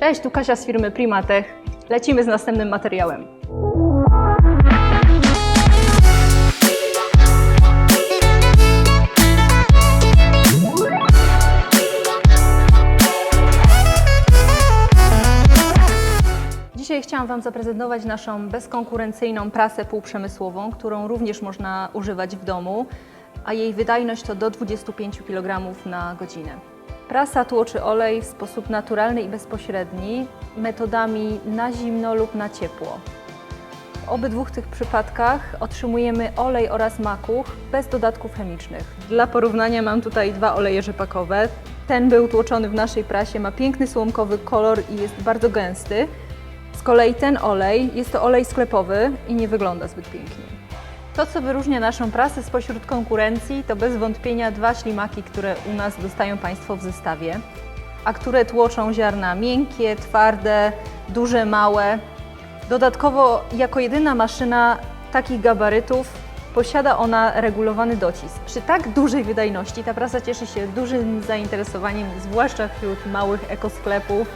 Cześć, tu Kasia z firmy Primatech. Lecimy z następnym materiałem. Dzisiaj chciałam Wam zaprezentować naszą bezkonkurencyjną prasę półprzemysłową, którą również można używać w domu, a jej wydajność to do 25 kg na godzinę. Prasa tłoczy olej w sposób naturalny i bezpośredni, metodami na zimno lub na ciepło. W obydwu tych przypadkach otrzymujemy olej oraz makuch bez dodatków chemicznych. Dla porównania mam tutaj dwa oleje rzepakowe. Ten był tłoczony w naszej prasie, ma piękny słomkowy kolor i jest bardzo gęsty. Z kolei ten olej jest to olej sklepowy i nie wygląda zbyt pięknie. To, co wyróżnia naszą prasę spośród konkurencji, to bez wątpienia dwa ślimaki, które u nas dostają Państwo w zestawie, a które tłoczą ziarna miękkie, twarde, duże, małe. Dodatkowo, jako jedyna maszyna takich gabarytów, posiada ona regulowany docisk. Przy tak dużej wydajności ta prasa cieszy się dużym zainteresowaniem, zwłaszcza wśród małych ekosklepów,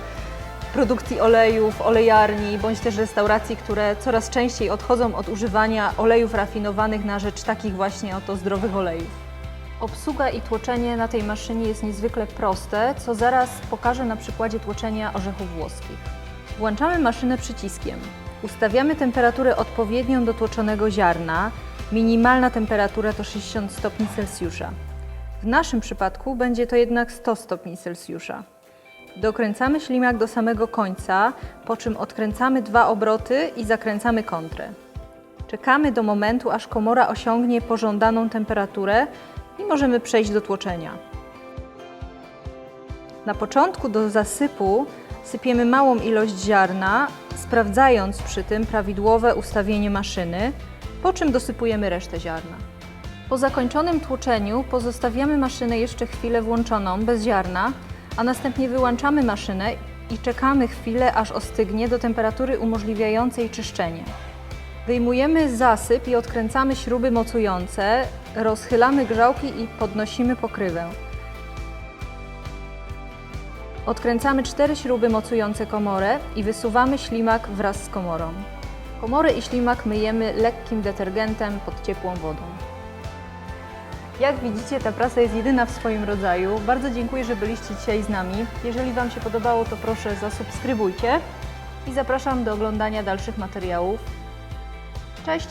produkcji olejów, olejarni bądź też restauracji, które coraz częściej odchodzą od używania olejów rafinowanych na rzecz takich właśnie oto zdrowych olejów. Obsługa i tłoczenie na tej maszynie jest niezwykle proste, co zaraz pokażę na przykładzie tłoczenia orzechów włoskich. Włączamy maszynę przyciskiem. Ustawiamy temperaturę odpowiednią do tłoczonego ziarna. Minimalna temperatura to 60 stopni Celsjusza. W naszym przypadku będzie to jednak 100 stopni Celsjusza. Dokręcamy ślimak do samego końca, po czym odkręcamy dwa obroty i zakręcamy kontrę. Czekamy do momentu, aż komora osiągnie pożądaną temperaturę i możemy przejść do tłoczenia. Na początku do zasypu sypiemy małą ilość ziarna, sprawdzając przy tym prawidłowe ustawienie maszyny, po czym dosypujemy resztę ziarna. Po zakończonym tłoczeniu pozostawiamy maszynę jeszcze chwilę włączoną bez ziarna, a następnie wyłączamy maszynę i czekamy chwilę, aż ostygnie do temperatury umożliwiającej czyszczenie. Wyjmujemy zasyp i odkręcamy śruby mocujące, rozchylamy grzałki i podnosimy pokrywę. Odkręcamy cztery śruby mocujące komorę i wysuwamy ślimak wraz z komorą. Komory i ślimak myjemy lekkim detergentem pod ciepłą wodą. Jak widzicie, ta prasa jest jedyna w swoim rodzaju. Bardzo dziękuję, że byliście dzisiaj z nami. Jeżeli Wam się podobało, to proszę zasubskrybujcie i zapraszam do oglądania dalszych materiałów. Cześć!